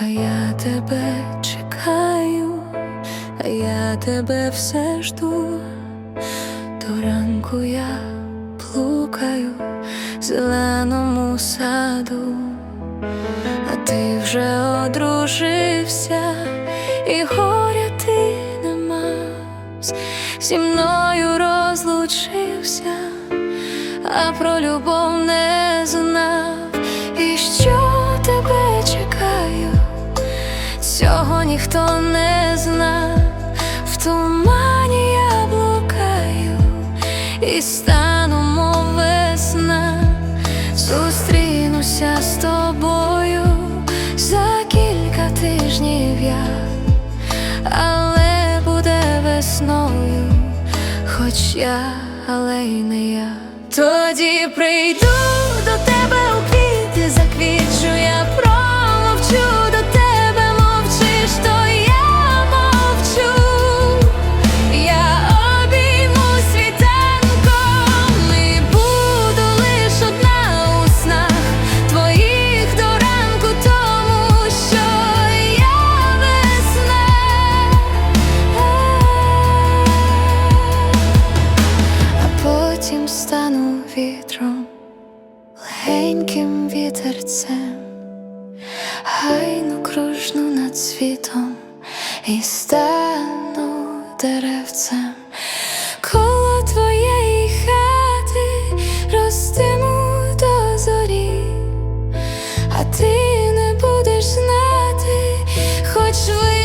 А я тебе чекаю, а я тебе все жду, до ранку я плукаю в зеленому саду, а ти вже одружився, і горя ти не мав, зі мною розлучився, а про любов не Цього ніхто не зна, в тумані я блукаю і стану, мов весна, зустрінуся з тобою за кілька тижнів я, але буде весною, хоч я, але й не я. Тоді прийду потім стану вітром, легеньким вітерцем, гайну кружну над світом і стану деревцем. Коло твоєї хати ростиму до зорі, а ти не будеш знати, хоч ви.